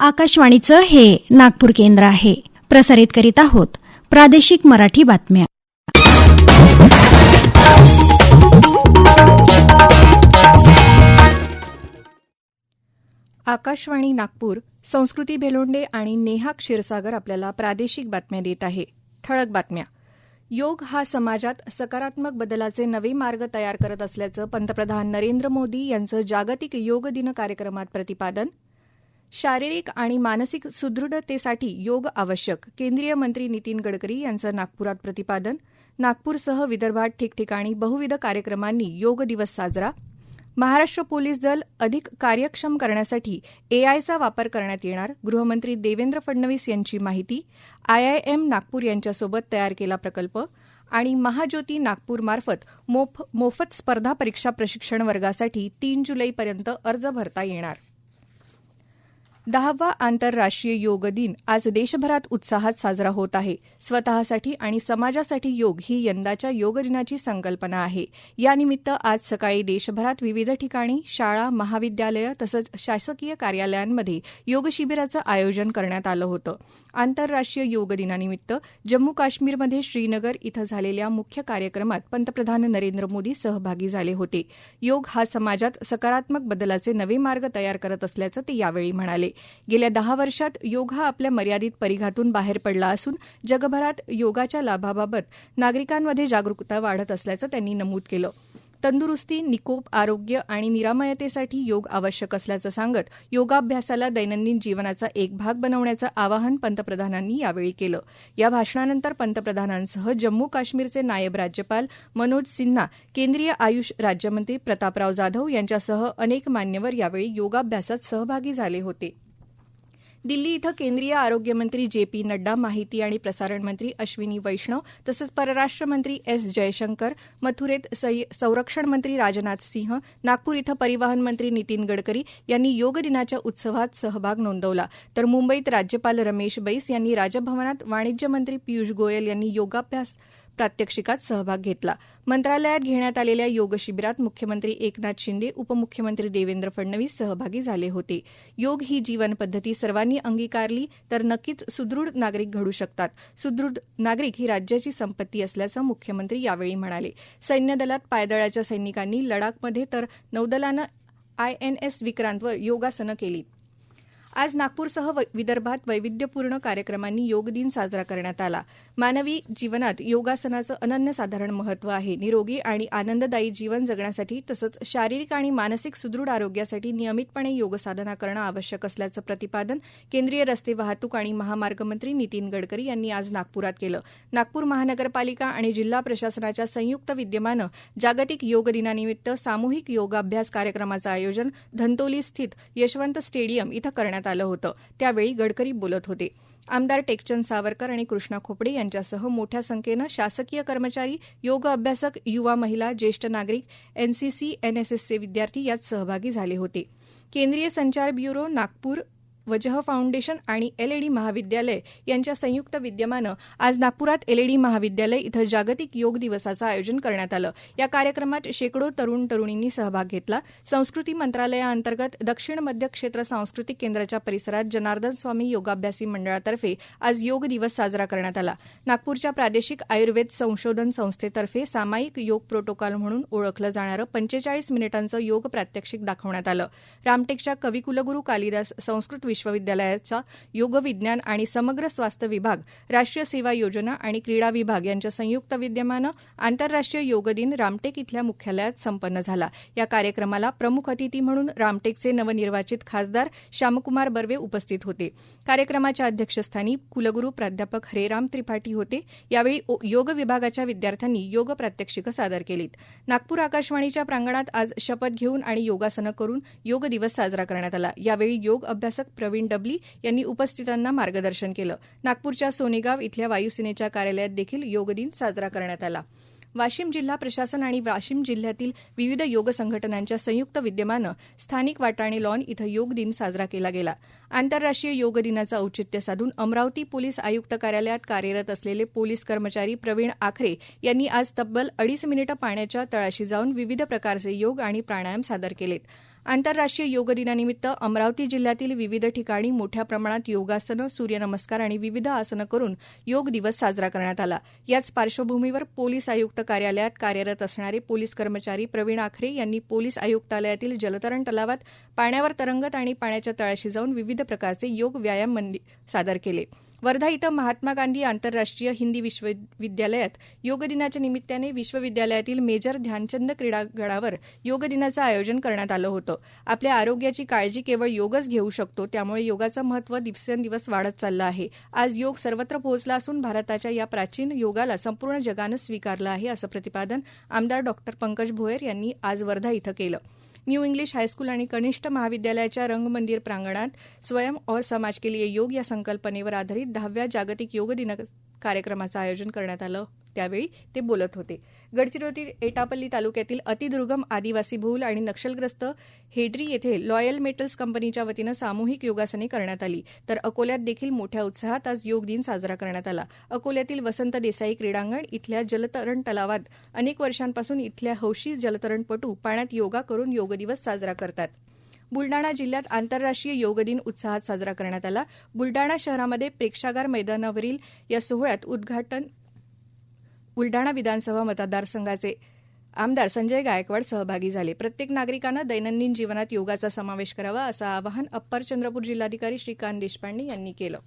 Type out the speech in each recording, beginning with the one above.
आकाशवाणीचं हे नागपूर केंद्र आहे. प्रसारित करीत आहोत प्रादेशिक मराठी बातम्या. आकाशवाणी नागपूर संस्कृती भेलोंडे आणि नेहा क्षीरसागर आपल्याला प्रादेशिक बातम्या देत आहे. ठळक बातम्या. योग हा समाजात सकारात्मक बदलाचे नवे मार्ग तयार करत असल्याचं पंतप्रधान नरेंद्र मोदी यांचं जागतिक योग दिन कार्यक्रमात प्रतिपादन शारीरिक आणि मानसिक सुदृढतेसाठी योग आवश्यक. केंद्रीय मंत्री नितीन गडकरी यांचं नागपुरात प्रतिपादन. नागपूरसह विदर्भात ठिकठिकाणी बहुविध कार्यक्रमांनी योग दिवस साजरा. महाराष्ट्र पोलीस दल अधिक कार्यक्षम करण्यासाठी एआयचा वापर करण्यात येणार गृहमंत्री देवेंद्र फडणवीस यांची माहिती आयआयएम नागपूर यांच्यासोबत तयार केला प्रकल्प आणि महाज्योती नागपूरमार्फत मोफ मोफत स्पर्धा परीक्षा प्रशिक्षण वर्गासाठी तीन जुलैपर्यंत अर्ज भरता येणार. दहावा आंतरराष्ट्रीय योग दिन आज देशभरात उत्साहात साजरा होत आहे. स्वतःसाठी आणि समाजासाठी योग ही यंदाच्या योग दिनाची संकल्पना आहे. यानिमित्त आज सकाळी देशभरात विविध ठिकाणी शाळा महाविद्यालयं तसंच शासकीय कार्यालयांमध्ये योग शिबिराचं आयोजन करण्यात आलं होतं. आंतरराष्ट्रीय योग दिनानिमित्त जम्मू काश्मीरमध्ये श्रीनगर इथं झालेल्या मुख्य कार्यक्रमात पंतप्रधान नरेंद्र मोदी सहभागी झाले होते. योग हा समाजात सकारात्मक बदलाचे नवे मार्ग तयार करत असल्याचं ते यावेळी म्हणाले. गेल्या दहा वर्षात योग हा आपल्या मर्यादित परिघातून बाहेर पडला असून जगभरात योगाच्या लाभाबाबत नागरिकांमध्ये जागरूकता वाढत असल्याचं त्यांनी नमूद केलं. तंदुरुस्ती निकोप आरोग्य आणि निरामयतेसाठी योग आवश्यक असल्याचं सांगत योगाभ्यासाला दैनंदिन जीवनाचा एक भाग बनवण्याचं आवाहन पंतप्रधानांनी यावेळी केलं. या भाषणानंतर पंतप्रधानांसह जम्मू काश्मीरचे नायब राज्यपाल मनोज सिन्हा केंद्रीय आयुष राज्यमंत्री प्रतापराव जाधव यांच्यासह अनेक मान्यवर यावेळी योगाभ्यासात सहभागी झाले होते. दिल्ली इथं केंद्रीय आरोग्यमंत्री जे पी नड्डा माहिती आणि प्रसारण मंत्री अश्विनी वैष्णव तसंच परराष्ट्र मंत्री एस जयशंकर मथुरेत संरक्षण मंत्री राजनाथ सिंह नागपूर इथं परिवहन मंत्री नितीन गडकरी यांनी योग दिनाच्या उत्सवात सहभाग नोंदवला. तर मुंबईत राज्यपाल रमेश बैस यांनी राजभवनात वाणिज्य मंत्री पियुष गोयल यांनी योगाभ्यास प्रात्यक्षिकात सहभाग घेतला. मंत्रालयात घेण्यात आलेल्या योग शिबिरात मुख्यमंत्री एकनाथ शिंदे उपमुख्यमंत्री देवेंद्र फडणवीस सहभागी झाले होते. योग ही जीवन पद्धती सर्वांनी अंगीकारली तर नक्कीच सुदृढ नागरिक घडू शकतात. सुदृढ नागरिक ही राज्याची संपत्ती असल्याचं मुख्यमंत्री यावेळी म्हणाले. सैन्य दलात पायदळाच्या सैनिकांनी लडाखमध्ये तर नौदलानं आयएनएस विक्रांतवर योगासनं केली. आज नागपूरसह विदर्भात वैविध्यपूर्ण कार्यक्रमांनी योग दिन साजरा करण्यात आला. मानवी जीवनात योगासनाचं अनन्यसाधारण महत्त्व आहे. निरोगी आणि आनंददायी जीवन जगण्यासाठी तसंच शारीरिक आणि मानसिक सुदृढ आरोग्यासाठी नियमितपणे योगसाधना करणं आवश्यक असल्याचं प्रतिपादन केंद्रीय रस्ते वाहतूक आणि महामार्ग मंत्री नितीन गडकरी यांनी आज नागपुरात केलं. नागपूर महानगरपालिका आणि जिल्हा प्रशासनाच्या संयुक्त विद्यमानं जागतिक योग दिनानिमित्त सामूहिक योगाभ्यास कार्यक्रमाचं आयोजन धंतोली स्थित यशवंत स्टेडियम इथं करण्यात आलं होतं. त्यावेळी गडकरी बोलत होते. आमदार टेकचंद सावरकर आणि कृष्णा खोपडे यांच्यासह मोठ्या संख्येनं शासकीय कर्मचारी योग अभ्यासक युवा महिला ज्येष्ठ नागरिक एनसीसी एनएसएसचे विद्यार्थी यात सहभागी झाले होते. केंद्रीय संचार ब्युरो नागपूर वजह फाउंडेशन आणि एलएडी महाविद्यालय यांच्या संयुक्त विद्यमानं आज नागपुरात एलएडी महाविद्यालय इथं जागतिक योग दिवसाचं आयोजन करण्यात आलं. या कार्यक्रमात शेकडो तरुण तरुणींनी सहभाग घेतला. संस्कृती मंत्रालयाअंतर्गत दक्षिण मध्य क्षेत्र सांस्कृतिक केंद्राच्या परिसरात जनार्दन स्वामी योगाभ्यासी मंडळातर्फे आज योग दिवस साजरा करण्यात आला. नागपूरच्या प्रादेशिक आयुर्वेद संशोधन संस्थेतर्फे सामायिक योग प्रोटोकॉल म्हणून ओळखलं जाणारं पंचेचाळीस मिनिटांचं योग प्रात्यक्षिक दाखवण्यात आलं. रामटेकच्या कविकुलगुरू कालिदास संस्कृत विश्वविद्यालयाचा योग विज्ञान आणि समग्र स्वास्थ्य विभाग राष्ट्रीय सेवा योजना आणि क्रीडा विभाग यांच्या संयुक्त विद्यमानं आंतरराष्ट्रीय योग दिन रामटेक इथल्या मुख्यालयात संपन्न झाला. या कार्यक्रमाला प्रमुख अतिथी म्हणून रामटेकचे नवनिर्वाचित खासदार श्यामकुमार बर्वे उपस्थित होते. कार्यक्रमाच्या अध्यक्षस्थानी कुलगुरू प्राध्यापक हरेराम त्रिपाठी होते. यावेळी योग विभागाच्या विद्यार्थ्यांनी योग प्रात्यक्षिकं सादर केलीत. नागपूर आकाशवाणीच्या प्रांगणात आज शपथ घेऊन आणि योगासनं करून योग दिवस साजरा करण्यात आला. यावेळी योग अभ्यासक प्रवीण डबली यांनी उपस्थितांना मार्गदर्शन केलं. नागपूरच्या सोनेगाव इथल्या वायुसेनेच्या कार्यालयात देखील योग दिन साजरा करण्यात आला. वाशिम जिल्हा प्रशासन आणि वाशिम जिल्ह्यातील विविध योग संघटनांच्या संयुक्त विद्यमानं स्थानिक वाटाणे लॉन इथं योग दिन साजरा केला गेला. आंतरराष्ट्रीय योग दिनाचं औचित्य साधून अमरावती पोलीस आयुक्त कार्यालयात कार्यरत असलेले पोलीस कर्मचारी प्रवीण आखरे यांनी आज तब्बल अडीच मिनिटं पाण्याच्या तळाशी जाऊन विविध प्रकारचे योग आणि प्राणायाम सादर केलेत. आंतरराष्ट्रीय योग दिनानिमित्त अमरावती जिल्ह्यातील विविध ठिकाणी मोठ्या प्रमाणात योगासनं सूर्यनमस्कार आणि विविध आसनं करून योग दिवस साजरा करण्यात आला. याच पार्श्वभूमीवर पोलीस आयुक्त कार्यालयात कार्यरत असणारे पोलीस कर्मचारी प्रवीण आखरे यांनी पोलीस आयुक्तालयातील जलतरण तलावात पाण्यावर तरंगत आणि पाण्याच्या तळाशी जाऊन विविध प्रकारचे योग व्यायाम सादर केले. वर्धा इथं महात्मा गांधी आंतरराष्ट्रीय हिंदी विश्वविद्यालयात योग दिनाच्या निमित्ताने विश्वविद्यालयातील मेजर ध्यानचंद क्रीडागडावर योग दिनाचं आयोजन करण्यात आलं होतं. आपल्या आरोग्याची काळजी केवळ योगच घेऊ शकतो त्यामुळे योगाचं महत्त्व दिवसेंदिवस वाढत चाललं आहे. आज योग सर्वत्र पोहोचला असून भारताच्या या प्राचीन योगाला संपूर्ण जगानं स्वीकारलं आहे असं प्रतिपादन आमदार डॉक्टर पंकज भोयर यांनी आज वर्धा इथं केलं. न्यू इंग्लिश हायस्कूल आणि कनिष्ठ महाविद्यालयाच्या रंगमंदिर प्रांगणात स्वयं और समाज के लिए योग या संकल्पनेवर आधारित दहाव्या जागतिक योग दिन कार्यक्रमाचं आयोजन करण्यात आलं. त्यावेळी ते बोलत होते. गडचिरोली एटापल्ली तालुक्यातील अतिदुर्गम आदिवासी भूल आणि नक्षलग्रस्त हेड्री येथे लॉयल मेटल्स कंपनीच्या वतीनं सामूहिक योगासने करण्यात आली. तर अकोल्यात देखील मोठ्या उत्साहात आज योग दिन साजरा करण्यात आला. अकोल्यातील वसंत देसाई क्रीडांगण इथल्या जलतरण तलावात अनेक वर्षांपासून इथल्या हौशी जलतरणपटू पाण्यात योगा करून योग दिवस साजरा करतात. बुलडाणा जिल्ह्यात आंतरराष्ट्रीय योग दिन उत्साहात साजरा करण्यात आला. बुलडाणा शहरामध्ये प्रेक्षागार मैदानावरील या सोहळ्यात उद्घाटन बुलडाणा विधानसभा मतदारसंघाचे आमदार संजय गायकवाड सहभागी झाले. प्रत्येक नागरिकानं दैनंदिन जीवनात योगाचा समावेश करावा असं आवाहन अप्पर चंद्रपूर जिल्हाधिकारी श्रीकांत देशपांडे यांनी केलं.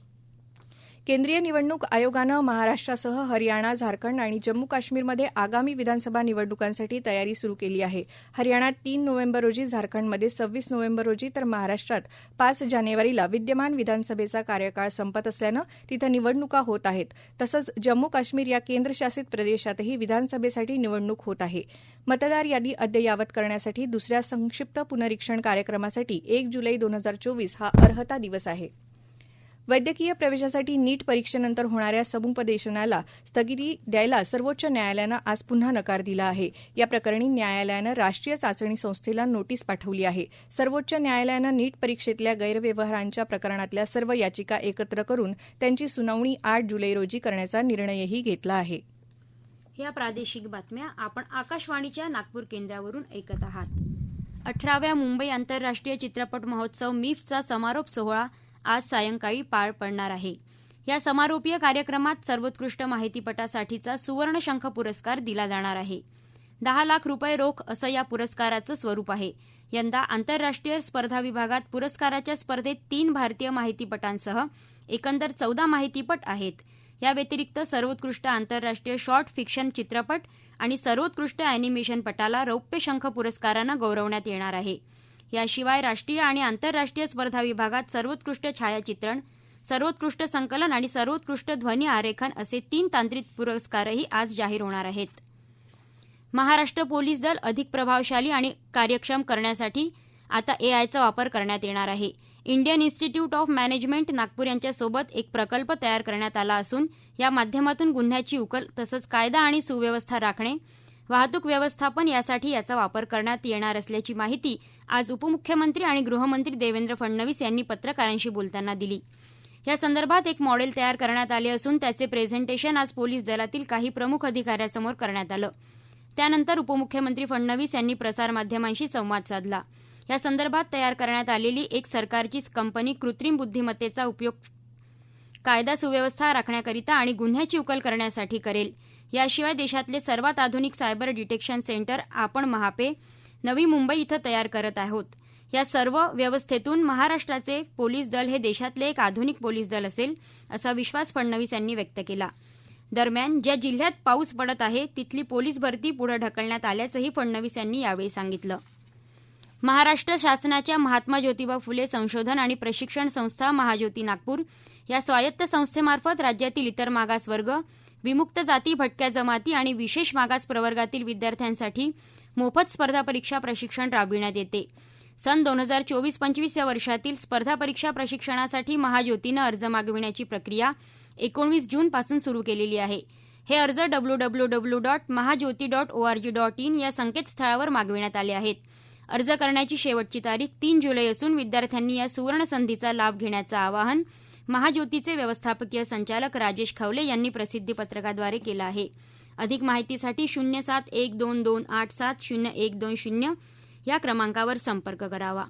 केंद्रीय निवडणूक आयोगानं महाराष्ट्रासह हरियाणा झारखंड आणि जम्मू काश्मीरमध्ये आगामी विधानसभा निवडणुकांसाठी तयारी सुरू केली आहे. हरियाणात तीन नोव्हेंबर रोजी झारखंडमध्ये सव्वीस नोव्हेंबर रोजी तर महाराष्ट्रात पाच जानेवारीला विद्यमान विधानसभेचा कार्यकाळ संपत असल्यानं तिथं निवडणुका होत आहेत. तसंच जम्मू काश्मीर या केंद्रशासित प्रदेशातही विधानसभेसाठी निवडणूक होत आहे. मतदार यादी अद्ययावत करण्यासाठी दुसऱ्या संक्षिप्त पुनरीक्षण कार्यक्रमासाठी एक जुलै दोन हजार चोवीस हा अर्हता दिवस आहे. वैद्यकीय प्रवेशासाठी नीट परीक्षेनंतर होणाऱ्या समुपदेशनाला स्थगिती द्यायला सर्वोच्च न्यायालयानं आज पुन्हा नकार दिला आहे. या प्रकरणी न्यायालयानं राष्ट्रीय चाचणी संस्थेला नोटीस पाठवली आहे. सर्वोच्च न्यायालयानं नीट परीक्षेतल्या गैरव्यवहारांच्या प्रकरणातल्या सर्व याचिका एकत्र करून त्यांची सुनावणी आठ जुलै रोजी करण्याचा निर्णयही घेतला आहे. या प्रादेशिक बातम्या आपण आकाशवाणीच्या नागपूर केंद्रावरून ऐकत आहात. अठराव्या मुंबई आंतरराष्ट्रीय चित्रपट महोत्सव मिफ्सचा समारोप सोहळा आज सायंकाळी पार पडणार आहे. या समारोपीय कार्यक्रमात सर्वोत्कृष्ट माहितीपटासाठीचा सुवर्णशंख पुरस्कार दिला जाणार आहे. दहा लाख रुपये रोख असं या पुरस्काराचं स्वरूप आहे. यंदा आंतरराष्ट्रीय स्पर्धा विभागात पुरस्काराच्या स्पर्धेत तीन भारतीय माहितीपटांसह एकंदर चौदा माहितीपट आहेत. या व्यतिरिक्त सर्वोत्कृष्ट आंतरराष्ट्रीय शॉर्ट फिक्शन चित्रपट आणि सर्वोत्कृष्ट अॅनिमेशनपटाला रौप्य शंख पुरस्कारानं गौरवण्यात येणार आहे. याशिवाय राष्ट्रीय आणि आंतरराष्ट्रीय स्पर्धा विभागात सर्वोत्कृष्ट छायाचित्रण सर्वोत्कृष्ट संकलन आणि सर्वोत्कृष्ट ध्वनी आरेखन असे तीन तांत्रिक पुरस्कारही आज जाहीर होणार आहेत. महाराष्ट्र पोलीस दल अधिक प्रभावशाली आणि कार्यक्षम करण्यासाठी आता एआयचा वापर करण्यात येणार आहे. Indian Institute of Management Nagpur यांच्यासोबत एक प्रकल्प तयार करण्यात आला असून या माध्यमातून गुन्ह्याची उकल तसंच कायदा आणि सुव्यवस्था राखणे वाहतूक व्यवस्थापन यासाठी याचा वापर करण्यात येणार असल्याची माहिती आज उपमुख्यमंत्री आणि गृहमंत्री देवेंद्र फडणवीस यांनी पत्रकारांशी बोलताना दिली. या संदर्भात एक मॉडेल तयार करण्यात आले असून त्याचे प्रेझेंटेशन आज पोलीस दलातील काही प्रमुख अधिकाऱ्यासमोर करण्यात आलं. त्यानंतर उपमुख्यमंत्री फडणवीस यांनी प्रसारमाध्यमांशी संवाद साधला. या संदर्भात तयार करण्यात आलेली एक सरकारची कंपनी कृत्रिम बुद्धिमत्तेचा उपयोग कायदा सुव्यवस्था राखण्याकरिता आणि गुन्ह्याची उकल करण्यासाठी करेल. याशिवाय देशातले सर्वात आधुनिक सायबर डिटेक्शन सेंटर आपण महापे नवी मुंबई इथं तयार करत आहोत. या सर्व व्यवस्थेतून महाराष्ट्राचे पोलीस दल हे देशातले एक आधुनिक पोलीस दल असेल असा विश्वास फडणवीस यांनी व्यक्त केला. दरम्यान ज्या जिल्ह्यात पाऊस पडत आहे तिथली पोलीस भरती पुढे ढकलण्यात आल्याचंही फडणवीस यांनी यावेळी सांगितलं. महाराष्ट्र शासनाच्या महात्मा ज्योतिबा फुले संशोधन आणि प्रशिक्षण संस्था महाज्योती नागपूर या स्वायत्त संस्थेमार्फत राज्यातील इतर मागासवर्ग विमुक्त जाती भटक्या जमाती आणि विशेष मागास प्रवर्गातील विद्यार्थ्यांसाठी मोफत स्पर्धा परीक्षा प्रशिक्षण राबविण्यात येते. सन दोन हजार चोवीस पंचवीस या वर्षातील स्पर्धा परीक्षा प्रशिक्षणासाठी महाज्योतीनं अर्ज मागविण्याची प्रक्रिया एकोणवीस जूनपासून सुरू केलेली आहे. हे अर्ज W W W dot Mahajyoti dot ORG dot in या संकेतस्थळावर मागविण्यात आले आहेत. अर्ज करण्याची शेवटची तारीख तीन जुलै असून विद्यार्थ्यांनी या सुवर्ण संधीचा लाभ घेण्याचं आवाहन महाज्योतीचे व्यवस्थापकीय संचालक राजेश खवले यांनी प्रसिद्धी पत्रकाद्वारे केलं आहे. अधिक माहितीसाठी शून्य सात एक दोन दोन आठ सात शून्य एक दोन शून्य या क्रमांकावर संपर्क करावा.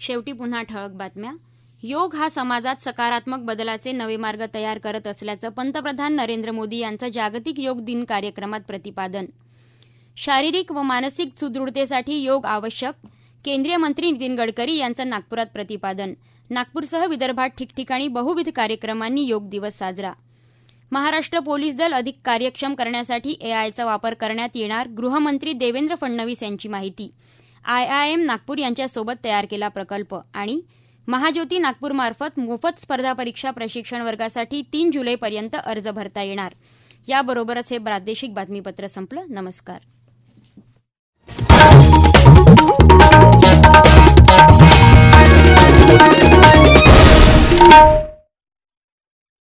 शेवटी पुन्हा ठळक बातम्या. योग हा समाजात सकारात्मक बदलाचे नवे मार्ग तयार करत असल्याचं पंतप्रधान नरेंद्र मोदी यांचं जागतिक योग दिन कार्यक्रमात प्रतिपादन. शारीरिक व मानसिक सुदृढतेसाठी योग आवश्यक. केंद्रीय मंत्री नितीन गडकरी यांचं नागपुरात प्रतिपादन. नागपूरसह विदर्भात ठिकठिकाणी बहुविध कार्यक्रमांनी योग दिवस साजरा. महाराष्ट्र पोलीस दल अधिक कार्यक्षम करण्यासाठी एआयचा वापर करण्यात येणार गृहमंत्री देवेंद्र फडणवीस यांची माहिती. आयआयएम नागपूर यांच्यासोबत तयार केला प्रकल्प आणि महाज्योती नागपूरमार्फत मोफत स्पर्धा परीक्षा प्रशिक्षण वर्गासाठी तीन जुलैपर्यंत अर्ज भरता येणार. याबरोबरच हे प्रादेशिक बातमीपत्र संपलं. नमस्कार.